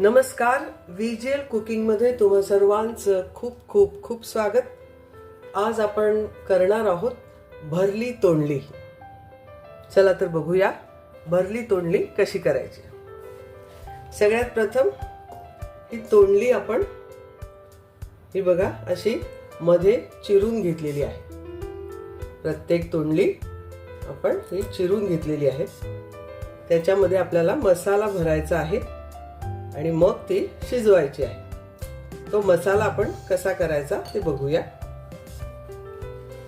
नमस्कार विजेल कुकिंगमध्ये तुम्हा सर्वांचं खूप खूप खूप स्वागत. आज आपण करणार आहोत भरली तोंडली. चला तर बघूया भरली तोंडली कशी करायची. सगळ्यात प्रथम ही तोंडली आपण ही बघा अशी मध्ये चिरून घेतलेली आहे. प्रत्येक तोंडली आपण ही चिरून घेतलेली आहे. त्याच्यामध्ये आपल्याला मसाला भरायचा आहे. आणि मग ती शिजवायची आहे. तो मसाला आपण कसा करायचा ते बघूया.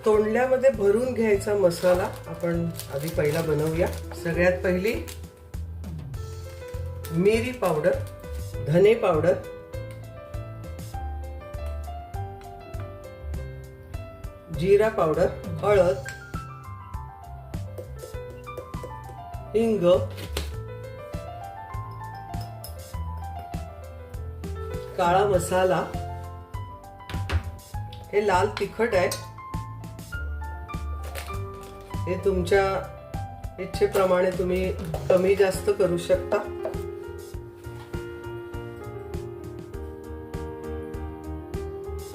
तोंडल्यामध्ये भरून घ्यायचा मसाला आपण आधी पहिला बनवूया. सगळ्यात पहिली मिरी पावडर धने पावडर जिरा पावडर हळद हिंग काळा मसाला. हे लाल तिखट आहे. हे तुमच्या इच्छेप्रमाणे तुम्ही कमी जास्त करू शकता.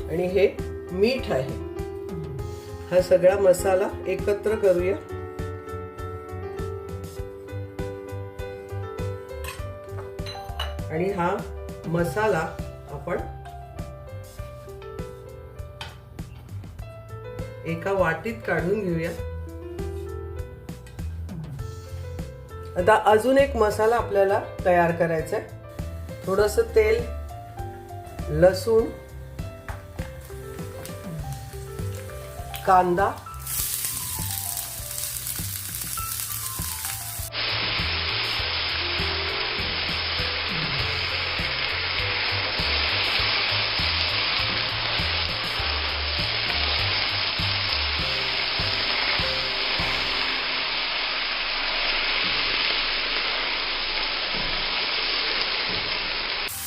आणि हे मीठ आहे. हा सगळा मसाला एकत्र करूया. आणि हा मसाला आपण एका वाटीत काढून घेऊया. आता अजून एक मसाला आपल्याला तयार करायचा आहे. थोडस तेल लसूण कांदा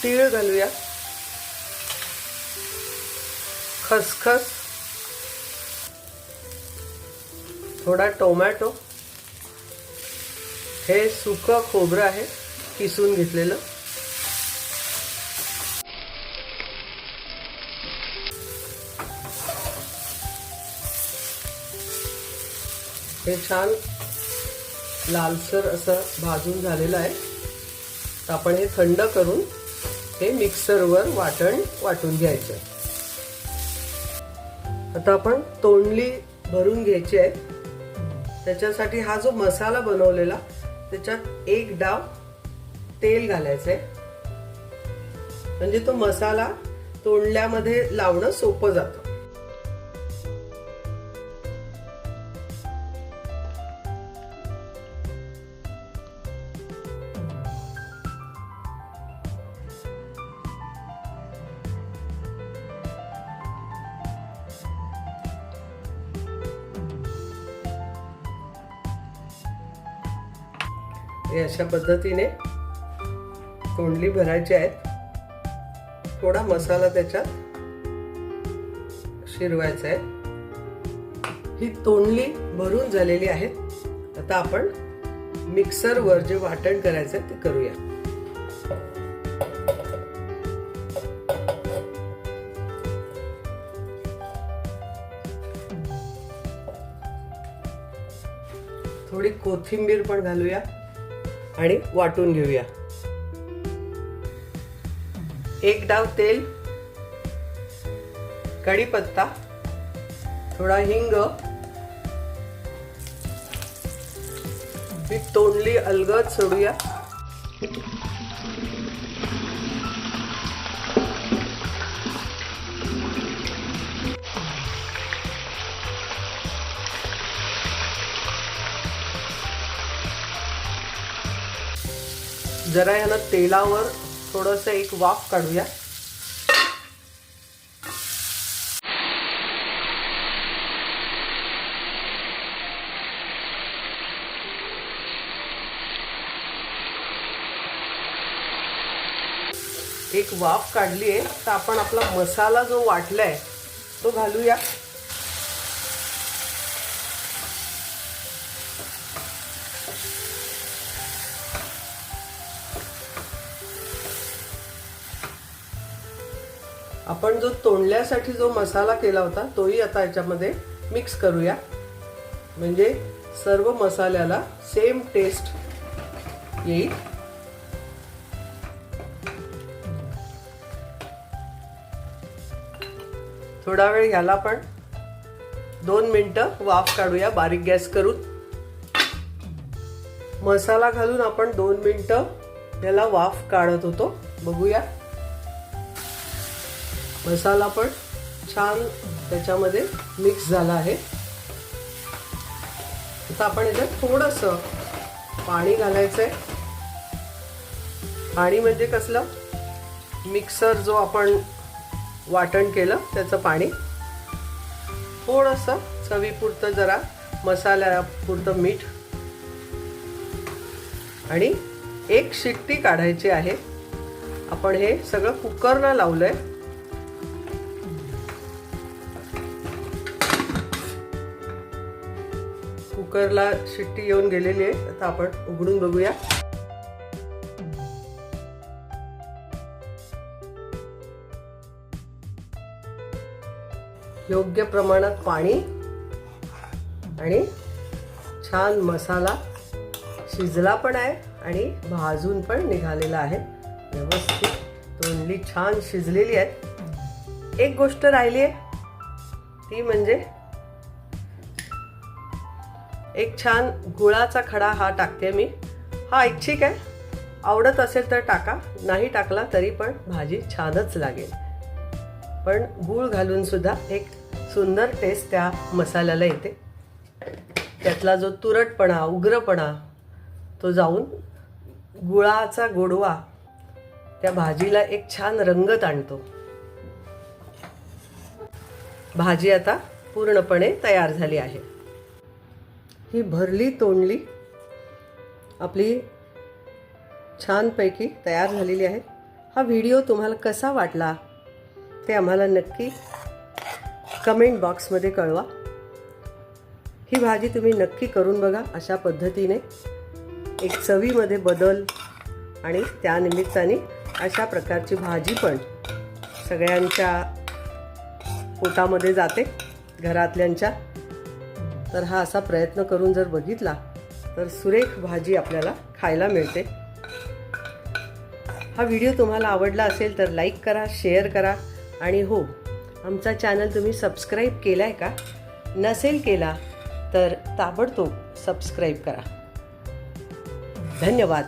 तीळ घालूया. खसखस. थोडा टोमॅटो. हे सुकं खोबरं आहे किसून घेतलेलं. हे छान लालसर असं भाजून झालेलं आहे. आपण हे थंड करून हे मिक्सरवर वाटण वाटून घ्यायचं. आता आपण तोंडली भरून घ्यायची आहे. त्याच्यासाठी हा जो मसाला बनवलेला त्याच्यात एक डाव तेल घालायचं आहे म्हणजे तो मसाला तोंडल्यामध्ये लावणं सोपं जातं. हे अशा पद्धतीने तोंडली भरायची आहेत. थोडा मसाला त्याच्यात शिरवायचा आहे. ही तोंडली भरून झालेली आहेत. आता आपण मिक्सरवर जे वाटण करायचं आहे ते करूया. थोडी कोथिंबीर पण घालूया. आणि वाटून घेऊया. एक डाव तेल कढीपत्ता थोडा हिंग ही तोंडली अलगद सोडूया. जरा ह्याला तेलावर थोडस एक वाफ काढूया. एक वाफ काढली आहे तर आपण आपला मसाला जो वाटलाय तो घालूया. आपण जो तोंडल्यासाठी जो मसाला केला होता तोही आता याच्यामध्ये मिक्स करूया. म्हणजे सर्व मसाल्याला सेम टेस्ट येईल. थोडा वेळ ह्याला पण दोन मिनटं वाफ काढूया बारीक गॅस करून. मसाला घालून आपण दोन मिनटं याला वाफ काढत होतो. बघूया. मसाला पण छान त्याच्यामध्ये मिक्स झाला आहे. आता आपण याच्यात थोडंसं पाणी घालायचंय. पाणी म्हणजे कसलं? मिक्सर जो आपण वाटण केलं त्याचं पाणी. थोडंसं चवीपुरतं जरा मसाल्यापुरतं मीठ. आणि एक शिट्टी काढायची आहे. आपण हे सगळं कुकरला लावलंय. कुकरला शिट्टी येऊन गेलेली आहे. आता आपण उघडून बघूया. योग्य प्रमाणात पाणी आणि छान मसाला शिजला पण आहे आणि भाजून पण निघालेला आहे. व्यवस्थित तोंडली छान शिजलेली आहेत एक गोष्ट राहिली आहे ती म्हणजे एक छान गुळाचा खडा हा टाकते मी. हा ऐच्छिक आहे. आवडत असेल तर टाका नाही टाकला तरी पण भाजी छानच लागेल. पण गूळ घालून सुद्धा एक सुंदर टेस्ट त्या मसाल्याला येते. त्यातला जो तुरटपणा उग्रपणा तो जाऊन गुळाचा गोडवा त्या भाजीला एक छान रंगत आणतो. भाजी आता पूर्णपणे तयार झाली आहे. ही भरली तोंडली आपली छानपैकी तयार झालेली आहे. हा व्हिडिओ तुम्हाला कसा वाटला ते आम्हाला नक्की कमेंट बॉक्समध्ये कळवा. ही भाजी तुम्ही नक्की करून बघा अशा पद्धतीने एक चवीमध्ये बदल आणि त्यानिमित्ताने अशा प्रकारची भाजी पण सगळ्यांच्या पोटामध्ये जाते घरातल्यांच्या. तर हा असा प्रयत्न करून जर बघितला तर सुरेख भाजी आपल्याला खायला मिळते. हा व्हिडिओ तुम्हाला आवडला असेल तर लाईक करा शेअर करा आणि हो आमचा चॅनल तुम्ही सबस्क्राईब केला आहे का? नसेल केला तर ताबडतोब सबस्क्राईब करा. धन्यवाद.